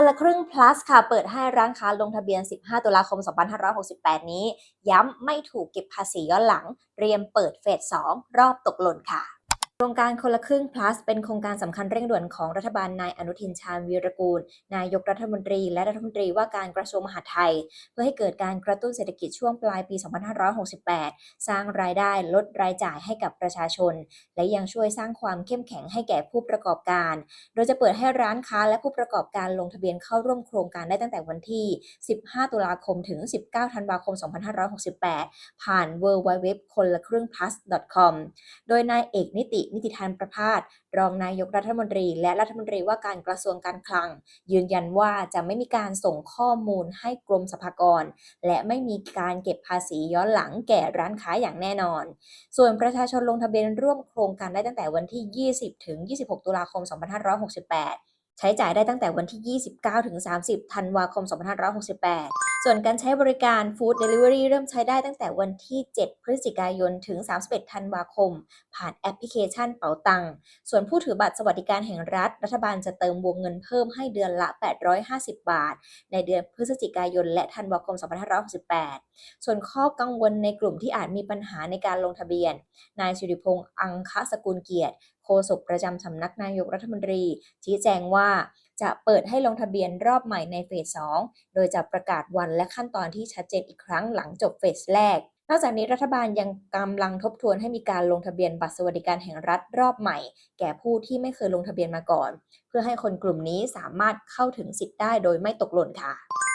คนละครึ่ง plus ค่ะ เปิดให้ร้านค้าลงทะเบียน 15 ตุลาคม 2568 นี้ ย้ำไม่ถูกเก็บภาษีย้อนหลัง เตรียมเปิดเฟส 2 รอบตกหล่นค่ะ โครงการคนละครึ่ง plus เป็นโครงการสำคัญเร่งด่วนของรัฐบาลนายอนุทินชาญวีรกูล นายกรัฐมนตรี และรัฐมนตรีว่าการกระทรวงมหาดไทย เพื่อให้เกิดการกระตุ้นเศรษฐกิจช่วงปลายปี 2568 สร้างรายได้ลดรายจ่ายให้กับประชาชน และยังช่วยสร้างความเข้มแข็งให้แก่ผู้ประกอบการ โดยจะเปิดให้ร้านค้าและผู้ประกอบการลงทะเบียนเข้าร่วมโครงการได้ตั้งแต่วันที่ 15 ตุลาคมถึง 19 ธันวาคม 2568 ผ่าน w w w คนละครึ่ง plus com โดยนายเอกนิตินิติธานประพาสรองนายกรัฐมนตรี และรัฐมนตรีว่าการกระทรวงการคลัง ยืนยันว่าจะไม่มีการส่งข้อมูลให้กรมสรรพากร และไม่มีการเก็บภาษีย้อนหลังแก่ร้านค้าอย่างแน่นอน ส่วนประชาชนลงทะเบียนร่วมโครงการได้ตั้งแต่วันที่ 20 ถึง 26 ตุลาคม 2568 ใช้จ่ายได้ตั้งแต่วันที่ 29 ถึง 30 ธันวาคม 2568 ส่วนการใช้บริการ Food Delivery เริ่มใช้ได้ตั้งแต่วันที่ 7 พฤศจิกายน ถึง 31 ธันวาคม ผ่านแอปพลิเคชันเป๋าตัง ส่วนผู้ถือบัตรสวัสดิการแห่งรัฐ รัฐบาลจะเติมวงเงินเพิ่มให้เดือนละ 850 บาท ในเดือนพฤศจิกายน และธันวาคม 2568 ส่วนข้อกังวลในกลุ่มที่อาจมีปัญหาในการลงทะเบียน นายสิริพงษ์อังคสกุลเกียรติ ฆษกประจำสำนักนายกรัฐมนตรี ชี้แจงว่าจะเปิดให้ลงทะเบียนรอบใหม่ในเฟส 2 โดยจะประกาศวันและขั้นตอนที่ชัดเจนอีกครั้งหลังจบเฟสแรกนอกจากนี้รัฐบาลยังกำลังทบทวนให้มีการลงทะเบียนบัตรสวัสดิการแห่งรัฐรอบใหม่ แก่ผู้ที่ไม่เคยลงทะเบียนมาก่อน เพื่อให้คนกลุ่มนี้สามารถเข้าถึงสิทธิ์ได้โดยไม่ตกหล่นค่ะ